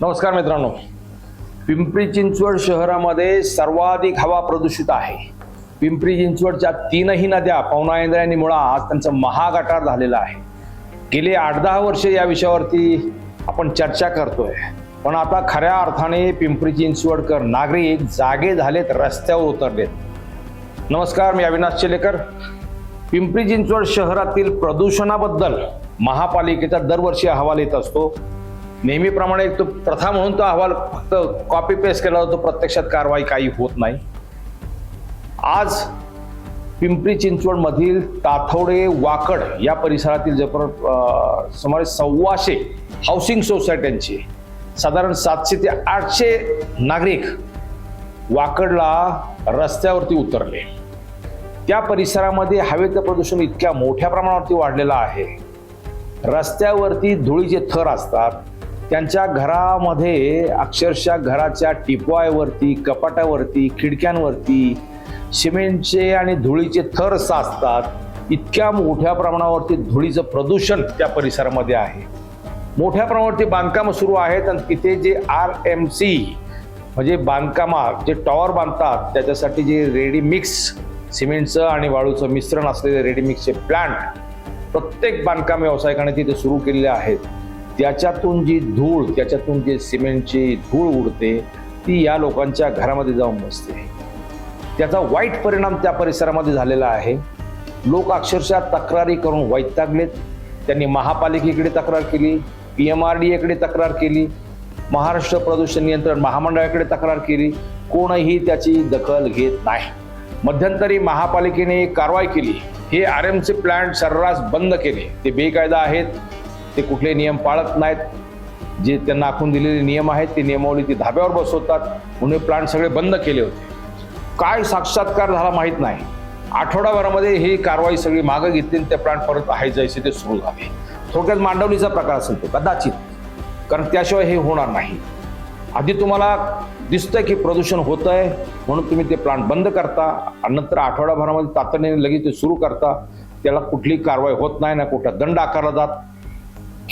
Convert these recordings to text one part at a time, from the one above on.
नमस्कार मित्रांनो. पिंपरी चिंचवड शहरामध्ये सर्वाधिक हवा प्रदूषित आहे. पिंपरी चिंचवडच्या तीनही नद्या पवनायंद्रा आणि मुळा आज त्यांचं महागटार झालेलं आहे. गेले आठ दहा वर्ष या विषयावरती आपण चर्चा करतोय. पण आता खऱ्या अर्थाने पिंपरी चिंचवडकर नागरिक जागे झालेत रस्त्यावर उतरलेत. नमस्कार मी अविनाश चेलेकर. पिंपरी चिंचवड शहरातील प्रदूषणाबद्दल महापालिकेचा दरवर्षी अहवाल येत असतो. नेहमीप्रमाणे एक तो प्रथा म्हणून तो अहवाल फक्त कॉपी पेस्ट केला जातो प्रत्यक्षात कारवाई काही होत नाही. आज पिंपरी चिंचवडमधील ताथवडे वाकड या परिसरातील जवळपास सुमारे सव्वाशे हाऊसिंग सोसायट्यांची साधारण सातशे ते आठशे नागरिक वाकडला रस्त्यावरती उतरले. त्या परिसरामध्ये हवेचं प्रदूषण इतक्या मोठ्या प्रमाणावरती वाढलेलं आहे. रस्त्यावरती धुळीचे थर असतात त्यांच्या घरामध्ये अक्षरशः घराच्या टिपवायवरती कपाटावरती खिडक्यांवरती सिमेंटचे आणि धुळीचे थर साचतात. इतक्या मोठ्या प्रमाणावरती धुळीचं प्रदूषण त्या परिसरामध्ये आहे. मोठ्या प्रमाणावरती बांधकामं सुरू आहेत आणि तिथे जे आर एम सी म्हणजे बांधकामा जे टॉवर बांधतात त्याच्यासाठी जे रेडी मिक्स सिमेंटचं आणि वाळूचं मिश्रण असलेले रेडीमिक्सचे प्लांट प्रत्येक बांधकाम व्यावसायिकाने तिथे सुरू केलेले आहेत. त्याच्यातून जी धूळ त्याच्यातून जे सिमेंटची धूळ उडते ती या लोकांच्या घरामध्ये जाऊन बसते. त्याचा वाईट परिणाम त्या परिसरामध्ये झालेला आहे. लोक अक्षरशः तक्रारी करून वैतागलेत. त्यांनी महापालिकेकडे तक्रार केली पी एम आर डी एकडे तक्रार केली महाराष्ट्र प्रदूषण नियंत्रण महामंडळाकडे तक्रार केली. कोणही त्याची दखल घेत नाही. मध्यंतरी महापालिकेने एक कारवाई केली. हे आर एमचे प्लांट सर्रास बंद केले. ते बेकायदा आहेत. ते कुठले नियम पाळत नाहीत. जे त्यांना आखून दिलेले नियम आहेत ते नियमावली ते धाब्यावर बसवतात. म्हणून प्लांट सगळे बंद केले होते. काय साक्षात्कार झाला माहीत नाही. आठवडाभरामध्ये ही कारवाई सगळी मागं घेतली आणि ते प्लांट परत आहे जायचे ते सुरू झाले. थोडक्यात मांडवलीचा प्रकार असेल तो कदाचित. कारण त्याशिवाय हे होणार नाही. आधी तुम्हाला दिसतंय की प्रदूषण होत आहे म्हणून तुम्ही ते प्लांट बंद करता आणि नंतर आठवडाभरामध्ये तातडीने लगेच ते सुरू करता. त्याला कुठली कारवाई होत नाही ना कुठला दंड आकारला जात.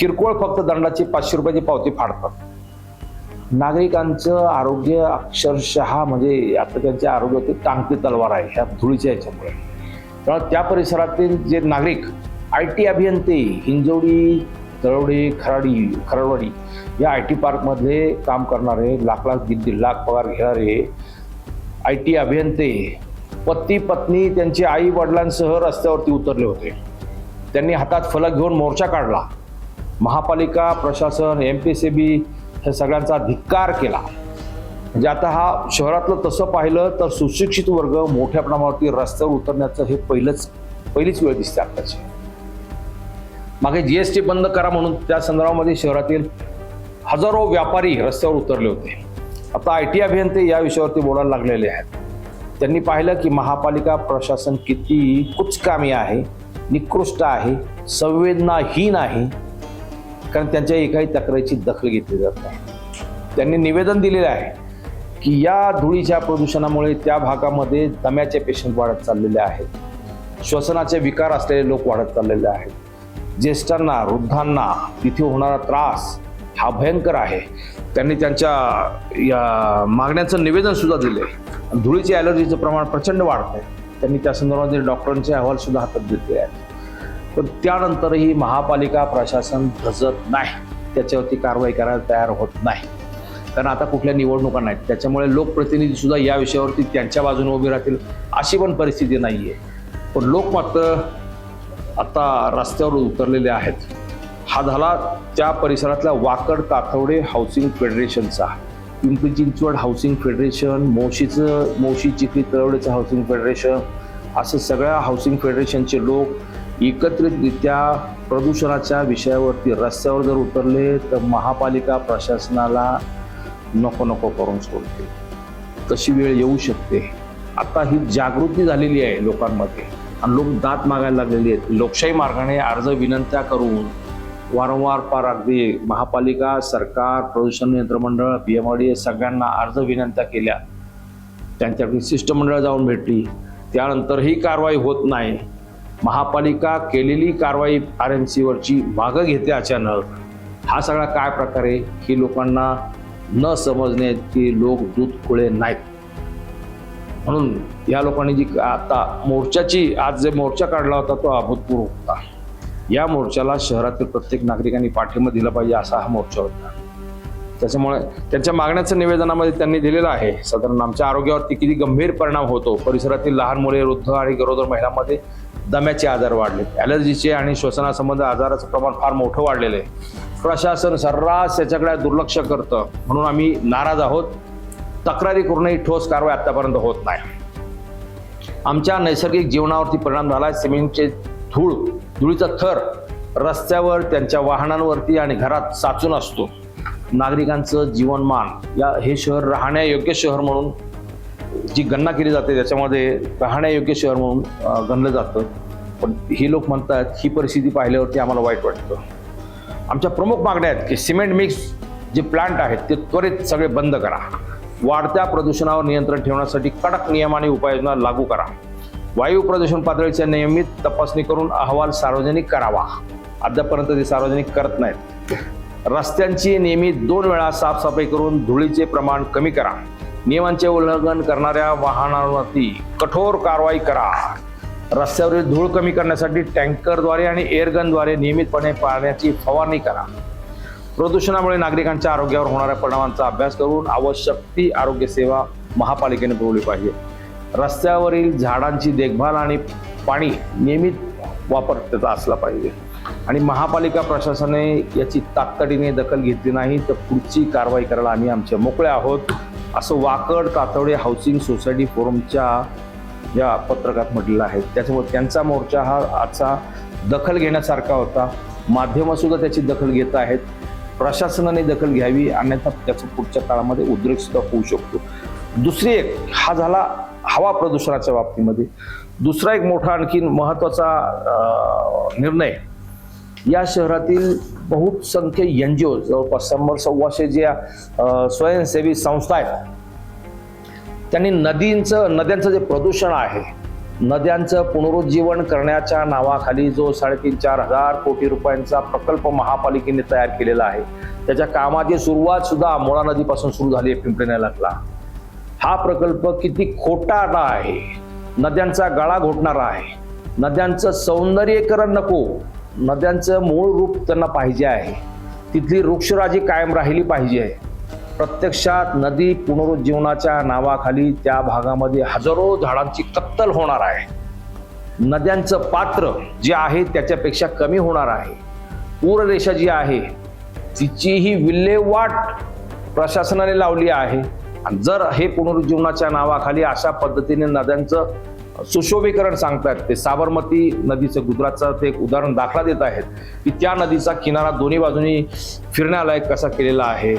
किरकोळ फक्त दंडाची पाचशे रुपयाची पावती फाडतात. नागरिकांचं आरोग्य अक्षरशः म्हणजे आता त्यांच्या आरोग्यातील टांगती तलवार आहे ह्या धुळीच्या याच्यामुळे त्यामुळे त्या परिसरातील जे नागरिक आय टी अभियंते हिंजवडी तळवडे खराडी खरडवाडी या आय टी पार्कमध्ये काम करणारे लाख लाख दीड दीड लाख पगार घेणारे आय टी अभियंते पती पत्नी त्यांचे आई वडिलांसह रस्त्यावरती उतरले होते. त्यांनी हातात फलक घेऊन मोर्चा काढला. महापालिका प्रशासन एम पी सी बी ह्या सगळ्यांचा धिक्कार केला. म्हणजे आता हा शहरातलं तसं पाहिलं तर सुशिक्षित वर्ग मोठ्या प्रमाणावरती रस्त्यावर उतरण्याचं हे पहिलंच पहिलीच वेळ दिसते आत्ताची. मागे जीएसटी बंद करा म्हणून त्या संदर्भामध्ये शहरातील हजारो व्यापारी रस्त्यावर उतरले होते. आता आय टी अभियंते या विषयावरती बोलायला लागलेले आहेत. त्यांनी पाहिलं की महापालिका प्रशासन किती कुचकामी आहे निकृष्ट आहे संवेदनाहीन आहे कारण त्यांच्या एकाही तक्रारीची दखल घेतली जात नाही. त्यांनी निवेदन दिलेलं आहे की या धुळीच्या प्रदूषणामुळे त्या भागामध्ये दम्याचे पेशंट वाढत चाललेले आहेत. श्वसनाचे विकार असलेले लोक वाढत चाललेले आहेत. ज्येष्ठांना वृद्धांना तिथे होणारा त्रास हा भयंकर आहे. त्यांनी त्यांच्या या मागण्यांचं निवेदन सुद्धा दिले धुळीचे ॲलर्जीचं प्रमाण प्रचंड वाढत आहे त्यांनी त्या संदर्भातील डॉक्टरांचे अहवाल सुद्धा हातात घेतले आहेत. पण त्यानंतरही महापालिका प्रशासन धजत नाही. त्याच्यावरती कारवाई करायला तयार होत नाही. कारण आता कुठल्या निवडणुका नाहीत. त्याच्यामुळे लोकप्रतिनिधी सुद्धा या विषयावरती त्यांच्या बाजूने उभी राहतील अशी पण परिस्थिती नाही आहे पण लोक मात्र आता रस्त्यावर उतरलेले आहेत. हा झाला त्या परिसरातल्या वाकड ताथवडे हाऊसिंग फेडरेशनचा. पिंपरी चिंचवड हाऊसिंग फेडरेशन मोशीचं मोशी चिखली तळवडेचं हाऊसिंग फेडरेशन असं सगळ्या हाऊसिंग फेडरेशनचे लोक एकत्रितरित्या प्रदूषणाच्या विषयावरती रस्त्यावर जर उतरले तर महापालिका प्रशासनाला नको नको करून सोडते. तशी वेळ येऊ शकते. आता ही जागृती झालेली आहे लोकांमध्ये. आणि लोक दात मागायला लागलेली आहेत. लोकशाही मार्गाने अर्ज विनंत्या करून वारंवार पार अगदी महापालिका सरकार प्रदूषण नियंत्रण मंडळ पी एम डी सगळ्यांना अर्ज विनंत्या केल्या. त्यांच्याकडे शिष्टमंडळ जाऊन भेटली. त्यानंतरही कारवाई होत नाही. महापालिका केलेली कारवाई आर एम सीवरची मागं घेते अचानक. हा सगळा काय प्रकार आहे ही लोकांना न समजण्याची लोक दूध खुळे नाहीत. म्हणून या लोकांनी जी आता मोर्चाची आज जे मोर्चा काढला होता तो अभूतपूर्व होता. या मोर्चाला शहरातील प्रत्येक नागरिकांनी पाठिंबा दिला पाहिजे असा हा मोर्चा होता. त्याच्यामुळे त्यांच्या मागण्याचं निवेदनामध्ये त्यांनी दिलेलं आहे. साधारण आमच्या आरोग्यावरती किती गंभीर परिणाम होतो परिसरातील लहान मुले वृद्ध आणि गरोदर महिलांमध्ये दम्याचे आजार वाढले. ॲलर्जीचे आणि श्वसनासंबंधी आजाराचं प्रमाण फार मोठं वाढलेलं आहे. प्रशासन सर्रास याच्याकडे दुर्लक्ष करतं. म्हणून आम्ही नाराज आहोत. तक्रारी करूनही ठोस कारवाई आतापर्यंत होत नाही. आमच्या नैसर्गिक जीवनावरती परिणाम झाला सिमेंटचे धूळ धुळीचा थर रस्त्यावर त्यांच्या वाहनांवरती आणि घरात साचून असतो. नागरिकांचं जीवनमान या हे शहर राहण्यायोग्य शहर म्हणून जी गणना केली जाते त्याच्यामध्ये राहण्यायोग्य शहर म्हणून गणलं जातं. पण ही लोक म्हणतात ही परिस्थिती पाहिल्यावरती आम्हाला वाईट वाटतं. आमच्या प्रमुख मागण्या आहेत की सिमेंट मिक्स जे प्लांट आहेत ते त्वरित सगळे बंद करा. वाढत्या प्रदूषणावर नियंत्रण ठेवण्यासाठी कडक नियम आणि उपाययोजना लागू करा. वायू प्रदूषण पातळीच्या नियमित तपासणी करून अहवाल सार्वजनिक करावा. अद्यापर्यंत ते सार्वजनिक करत नाहीत. रस्त्यांची नियमित दोन वेळा साफसफाई करून धुळीचे प्रमाण कमी करा. नियमांचे उल्लंघन करणाऱ्या वाहनांवरती कठोर कारवाई करा. रस्त्यावरील धूळ कमी करण्यासाठी टँकरद्वारे आणि एअरगनद्वारे नियमितपणे पाण्याची फवारणी करा. प्रदूषणामुळे नागरिकांच्या आरोग्यावर होणाऱ्या परिणामांचा अभ्यास करून आवश्यक ती आरोग्य सेवा महापालिकेने पुरवली पाहिजे. रस्त्यावरील झाडांची देखभाल आणि पाणी नियमित वापर त्याचा असला पाहिजे. आणि महापालिका प्रशासनाने याची तातडीने दखल घेतली नाही तर पुढची कारवाई करायला आम्ही आमच्या मोकळे आहोत. असं वाकड तातवडे हाऊसिंग सोसायटी फोरमच्या या पत्रकात म्हटलेलं आहे त्याच्यामुळे त्यांचा मोर्चा हा आजचा दखल घेण्यासारखा होता. माध्यमंसुद्धा त्याची दखल घेत आहेत. प्रशासनाने दखल घ्यावी अन्यथा त्याचं पुढच्या काळामध्ये उद्रेकसुद्धा होऊ शकतो. दुसरी एक हा झाला हवा प्रदूषणाच्या बाबतीमध्ये. दुसरा एक मोठा आणखीन महत्त्वाचा निर्णय. या शहरातील बहुसंख्य एन जी ओ जवळपास शंभर सव्वाशे ज्या स्वयंसेवी संस्था आहेत त्यांनी नदींचं नद्यांचं जे प्रदूषण आहे नद्यांचं पुनरुज्जीवन करण्याच्या नावाखाली जो साडेतीन चार हजार कोटी रुपयांचा प्रकल्प महापालिकेने तयार केलेला आहे त्याच्या कामाची सुरुवात सुद्धा मुळा नदीपासून सुरू झाली आहे पिंपरी नाल्यातला हा प्रकल्प किती खोटारडा आहे नद्यांचा गळा घोटणारा आहे नद्यांचं सौंदर्यीकरण नको नद्यांचं मूळ रूप त्यांना पाहिजे आहे तिथली वृक्षराजी कायम राहिली पाहिजे प्रत्यक्षात नदी पुनरुज्जीवनाच्या नावाखाली त्या भागामध्ये हजारो झाडांची कत्तल होणार आहे. नद्यांचं पात्र जे आहे त्याच्यापेक्षा कमी होणार आहे. पूररेषा जी आहे तिचीही विल्हेवाट प्रशासनाने लावली आहे. आणि जर हे पुनरुज्जीवनाच्या नावाखाली अशा पद्धतीने नद्यांचं सुशोभीकरण सांगतायत ते साबरमती नदीचं गुजरातचं ते एक उदाहरण दाखला देत आहेत की त्या नदीचा किनारा दोन्ही बाजूनी फिरण्यालायक कसा केलेला आहे.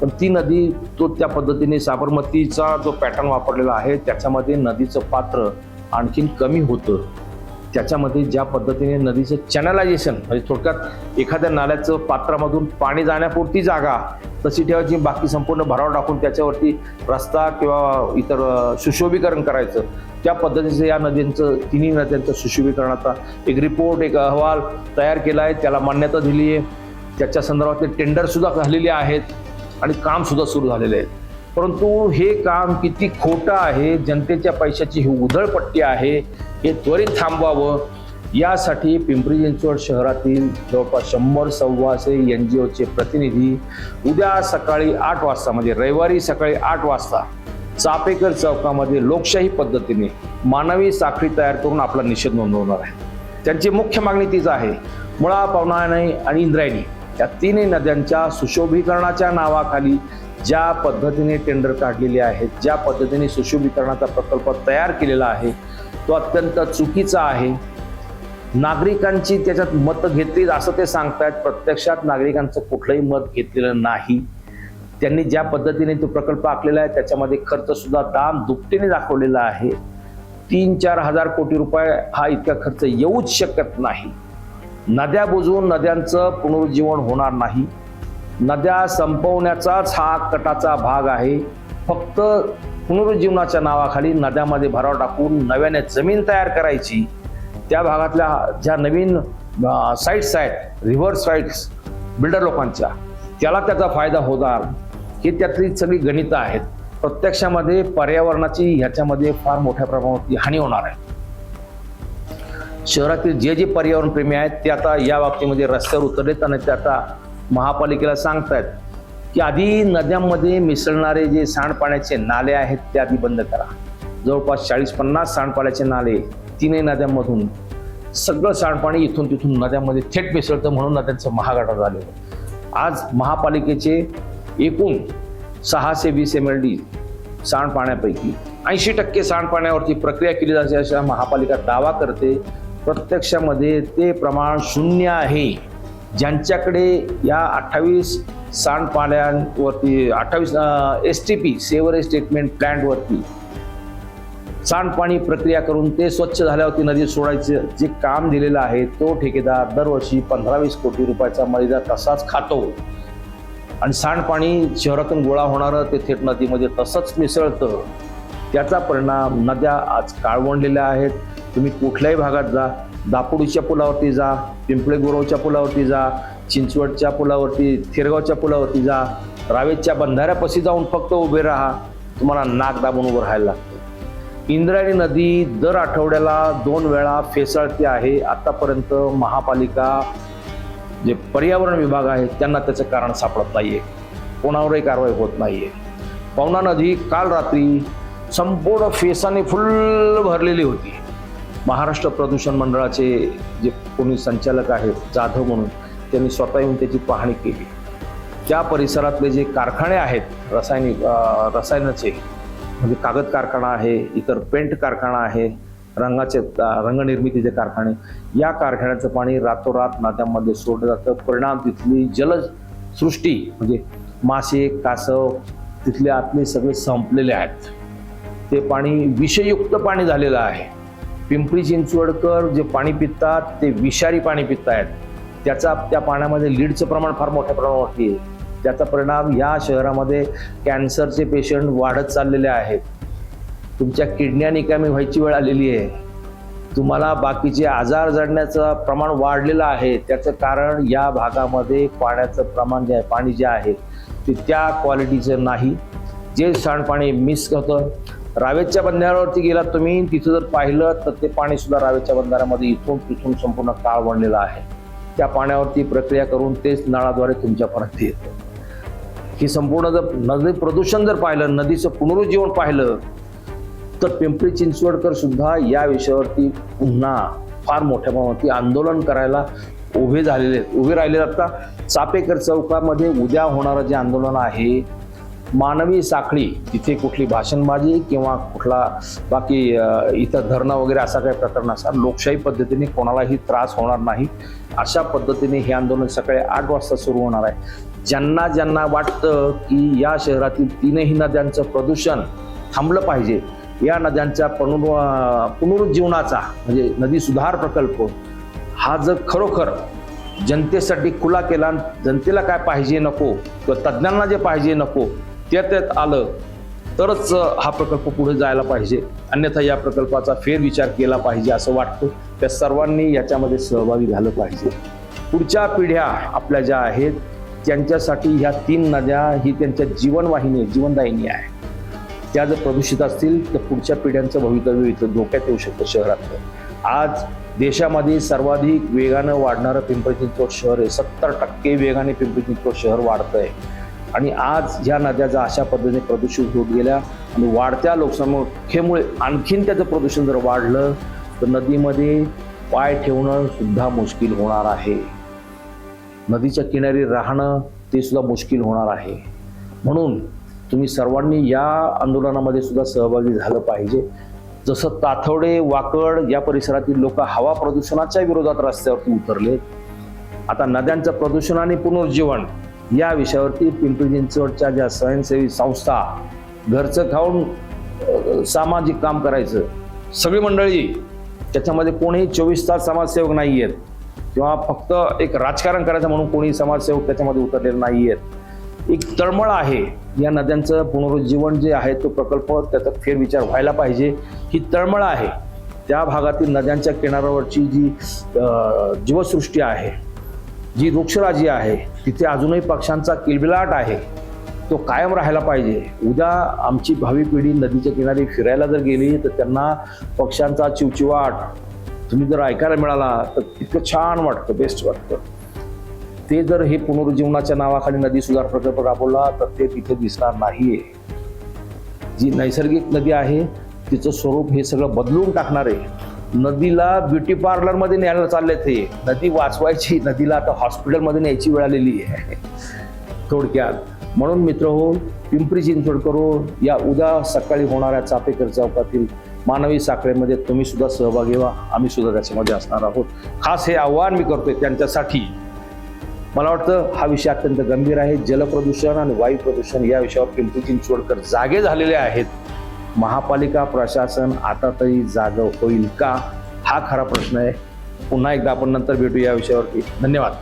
पण ती नदी तो त्या पद्धतीने साबरमतीचा जो पॅटर्न वापरलेला आहे त्याच्यामध्ये नदीचं पात्र आणखीन कमी होतं. त्याच्यामध्ये ज्या पद्धतीने नदीचं चॅनलायझेशन म्हणजे थोडक्यात एखाद्या नाल्याचं पात्रामधून पाणी जाण्यापुरती जागा तशी ठेवायची बाकी संपूर्ण भराव टाकून त्याच्यावरती रस्ता किंवा इतर सुशोभीकरण करायचं. त्या पद्धतीचं या नद्यांचं तिन्ही नद्यांचं सुशोभीकरणाचा एक रिपोर्ट एक अहवाल तयार केला आहे त्याला मान्यता दिली आहे त्याच्या संदर्भातले टेंडरसुद्धा झालेले आहेत. आणि काम सुद्धा सुरू झालेले आहेत परंतु हे काम किती खोटं आहे जनतेच्या पैशाची ही उधळपट्टी आहे हे त्वरित थांबवावं यासाठी पिंपरी चिंचवड शहरातील जवळपास शंभर सव्वाशे एन जी ओचे प्रतिनिधी उद्या सकाळी आठ वाजता म्हणजे रविवारी सकाळी आठ वाजता चापेकर चौकामध्ये लोकशाही पद्धतीने मानवी साखळी तयार करून आपला निषेध नोंदवणार आहे त्यांची मुख्य मागणी तीच आहे. मुळा पवनाने आणि इंद्रायणी. या तिन्ही नद्यांच्या सुशोभीकरणाच्या नावाखाली ज्या पद्धतीने टेंडर काढलेले आहेत ज्या पद्धतीने सुशोभीकरणाचा प्रकल्प तयार केलेला आहे तो अत्यंत चुकीचा आहे. नागरिकांची त्याच्यात मतं घेतली असं ते सांगतायत प्रत्यक्षात नागरिकांचं कुठलंही मत घेतलेलं नाही. त्यांनी ज्या पद्धतीने तो प्रकल्प आखलेला आहे त्याच्यामध्ये खर्च सुद्धा दाम दुपटीने दाखवलेला आहे. तीन चार हजार कोटी रुपये हा इतका खर्च येऊच शकत नाही. नद्या बुजवून नद्यांचं पुनरुज्जीवन होणार नाही. नद्या संपवण्याचाच हा कटाचा भाग आहे. फक्त पुनरुज्जीवनाच्या नावाखाली नद्यामध्ये भराव टाकून नव्याने जमीन तयार करायची. त्या भागातल्या ज्या नवीन साईट्स आहेत रिव्हर साईट्स बिल्डर लोकांच्या त्याला त्याचा फायदा होणार. हे त्यातली सगळी गणितं आहेत. प्रत्यक्षामध्ये पर्यावरणाची ह्याच्यामध्ये फार मोठ्या प्रमाणावरती हानी होणार आहे. शहरातील जे जे पर्यावरण प्रेमी आहेत ते आता या बाबतीमध्ये रस्त्यावर उतरलेत आणि ते आता महापालिकेला सांगतायत की आधी नद्यांमध्ये मिसळणारे जे सांडपाण्याचे नाले आहेत ते आधी बंद करा. जवळपास चाळीस पन्नास सांडपाण्याचे नाले तीनही नद्यांमधून सगळं सांडपाणी इथून तिथून नद्यांमध्ये थेट मिसळतं म्हणून नद्यांचं महागाटा झालेलं आज महापालिकेचे एकूण सहाशे वीस एम एल डी सांडपाण्यापैकी ऐंशी टक्के सांडपाण्यावरती प्रक्रिया केली जाते अशा महापालिका दावा करते. प्रत्यक्षामध्ये ते प्रमाण शून्य आहे. ज्यांच्याकडे या अठ्ठावीस सांडपाण्यांवरती अठ्ठावीस S T P sewerage treatment प्लॅन्टवरती सांडपाणी प्रक्रिया करून ते स्वच्छ झाल्यावरती नदीत सोडायचं जे काम दिलेलं आहे तो ठेकेदार दरवर्षी पंधरा वीस कोटी रुपयाचा मर्यादा तसाच खातो. आणि सांडपाणी शहरातून गोळा होणारं ते थेट नदीमध्ये तसंच मिसळतं. त्याचा परिणाम नद्या आज काळवंडलेल्या आहेत. तुम्ही कुठल्याही भागात जा. दापोडीच्या पुलावरती जा पिंपळे गुरवच्या पुलावरती जा चिंचवडच्या पुलावरती थिरगावच्या पुलावरती जा. रावेच्या बंधाऱ्यापाशी जाऊन फक्त उभे राहा. तुम्हाला नाक दाबून उभं राहायला लागतं. इंद्रायणी नदी दर आठवड्याला दोन वेळा फेसाळते आहे. आतापर्यंत महापालिका जे पर्यावरण विभाग आहे त्यांना त्याचं कारण सापडत नाहीये. कोणावरही कारवाई होत नाहीये. पवना नदी काल रात्री संपूर्ण फेसाने फुल्ल भरलेली होती. महाराष्ट्र प्रदूषण मंडळाचे जे कोणी संचालक आहेत जाधव म्हणून त्यांनी स्वतः येऊन त्याची पाहणी केली. त्या परिसरातले जे कारखाने आहेत रासायनिक रसायनाचे म्हणजे कागद कारखाना आहे इतर पेंट कारखाना आहे रंगाचे रंगनिर्मितीचे कारखाने या कारखान्याचं पाणी रातोरात नद्यांमध्ये सोडलं जातं. परिणाम तिथली जलसृष्टी म्हणजे मासे कासव तिथले आतले सगळे संपलेले आहेत. ते पाणी विषयुक्त पाणी झालेलं आहे. पिंपरी चिंचवडकर जे पाणी पितात ते विषारी पाणी पित आहेत त्याचा त्या पाण्यामध्ये लीडचं प्रमाण फार मोठ्या प्रमाणावरती आहे. त्याचा परिणाम ह्या शहरामध्ये कॅन्सरचे पेशंट वाढत चाललेले आहेत. तुमच्या किडन्या निकामी व्हायची वेळ आलेली आहे. तुम्हाला बाकीचे आजार जडण्याचं प्रमाण वाढलेलं आहे. त्याचं कारण या भागामध्ये पाण्याचं प्रमाण जे आहे पाणी जे आहे ते त्या क्वालिटीचं नाही. जे सांडपाणी मिस होतं रावेच्या बंधाऱ्यावरती गेलात तुम्ही तिथं जर पाहिलं तर ते पाणी सुद्धा रावेच्या बंधाऱ्यामध्ये इथून तिथून संपूर्ण काळ बनलेलं आहे. त्या पाण्यावरती प्रक्रिया करून तेच नळाद्वारे तुमच्यापर्यंत येतं. ही संपूर्ण जर नदी प्रदूषण जर पाहिलं नदीचं पुनरुज्जीवन पाहिलं तर पिंपरी चिंचवडकर सुद्धा या विषयावरती पुन्हा फार मोठ्या प्रमाणावरती आंदोलन करायला उभे झालेले आहेत उभे राहिले आता चापेकर चौकामध्ये उद्या होणारं जे आंदोलन आहे मानवी साखळी तिथे कुठली भाषणबाजी किंवा कुठला बाकी इतर इथं धरणं वगैरे असा काही प्रकार असा लोकशाही पद्धतीने कोणालाही त्रास होणार नाही. अशा पद्धतीने हे आंदोलन सकाळी आठ वाजता सुरू होणार आहे. ज्यांना ज्यांना वाटतं की या शहरातील तीनही नद्यांचं प्रदूषण थांबलं पाहिजे या नद्यांच्या पुनर् पुनरुज्जीवनाचा म्हणजे नदी सुधार प्रकल्प हा जर खरोखर जनतेसाठी खुला केला जनतेला काय पाहिजे नको किंवा तज्ज्ञांना जे पाहिजे नको त्यात आलं तरच हा प्रकल्प पुढे जायला पाहिजे. अन्यथा या प्रकल्पाचा फेरविचार केला पाहिजे असं वाटतं. त्या सर्वांनी याच्यामध्ये सहभागी झालं पाहिजे. पुढच्या पिढ्या आपल्या ज्या आहेत त्यांच्यासाठी ह्या तीन नद्या ही त्यांच्या जीवनवाहिनी जीवनदायिनी आहे. त्या जर प्रदूषित असतील तर पुढच्या पिढ्यांचं भवितव्य इथं धोक्यात येऊ शकतं शहरातलं. आज देशामध्ये सर्वाधिक वेगानं वाढणारं पिंपरी चिंचवड शहर आहे. सत्तर टक्के वेगाने पिंपरी चिंचवड शहर वाढतं आहे आणि आज ह्या नद्या ज्या अशा पद्धतीने प्रदूषित होत गेल्या आणि वाढत्या लोकसंख्येमुळे आणखीन त्याचं प्रदूषण जर वाढलं तर नदीमध्ये पाय ठेवणं सुद्धा मुश्किल होणार आहे. नदीच्या किनारी राहणं ते सुद्धा मुश्किल होणार आहे. म्हणून तुम्ही सर्वांनी या आंदोलनामध्ये सुद्धा सहभागी झालं पाहिजे. जसं ताथवडे वाकड या परिसरातील लोक हवा प्रदूषणाच्या विरोधात रस्त्यावरती उतरले आता नद्यांचं प्रदूषण आणि पुनरुज्जीवन या विषयावरती पिंपरी चिंचवडच्या ज्या स्वयंसेवी संस्था घरचं खाऊन सामाजिक काम करायचं सगळी मंडळी त्याच्यामध्ये कोणीही चोवीस तास समाजसेवक नाही आहेत किंवा फक्त एक राजकारण करायचं म्हणून कोणी समाजसेवक त्याच्यामध्ये उतरलेले नाही आहेत एक तळमळ आहे. या नद्यांचं पुनरुज्जीवन जे आहे तो प्रकल्प त्याचा फेरविचार व्हायला पाहिजे. ही तळमळ आहे. त्या भागातील नद्यांच्या किनाऱ्यावरची जी जीवसृष्टी आहे जी वृक्षराजी आहे तिथे अजूनही पक्ष्यांचा किलबिलाट आहे तो कायम राहायला पाहिजे. उद्या आमची भावी पिढी नदीच्या किनारी फिरायला जर गेली तर त्यांना पक्ष्यांचा चिवचिवाट तुम्ही जर ऐकायला मिळाला तर इतकं छान वाटतं बेस्ट वाटतं. ते जर हे पुनरुज्जीवनाच्या नावाखाली नदी सुधार प्रकल्प राबवला तर ते तिथे दिसणार नाहीये. जी नैसर्गिक नदी आहे तिचं स्वरूप हे सगळं बदलून टाकणार आहे नदीला ब्युटी पार्लरमध्ये न्यायला चालले ते. नदी वाचवायची नदीला आता हॉस्पिटलमध्ये न्यायची वेळ आलेली आहे. थोडक्यात. म्हणून मित्र हो पिंपरी चिंचवड करून या उद्या सकाळी होणाऱ्या चापेकर चौकातील मानवी साखळेमध्ये तुम्ही सुद्धा सहभागी व्हा. आम्ही सुद्धा त्याच्यामध्ये असणार आहोत. खास हे आव्हान मी करतोय त्यांच्यासाठी. मला वाटतं हा विषय अत्यंत गंभीर आहे. जलप्रदूषण आणि वायू प्रदूषण या विषयावर पिंपरी चिंचवडकर जागे झालेले आहेत. महापालिका प्रशासन आता तरी जाग होईल का? हा खरा प्रश्न आहे. पुन्हा एकदा आपण नंतर भेटू या विषयावरती. धन्यवाद.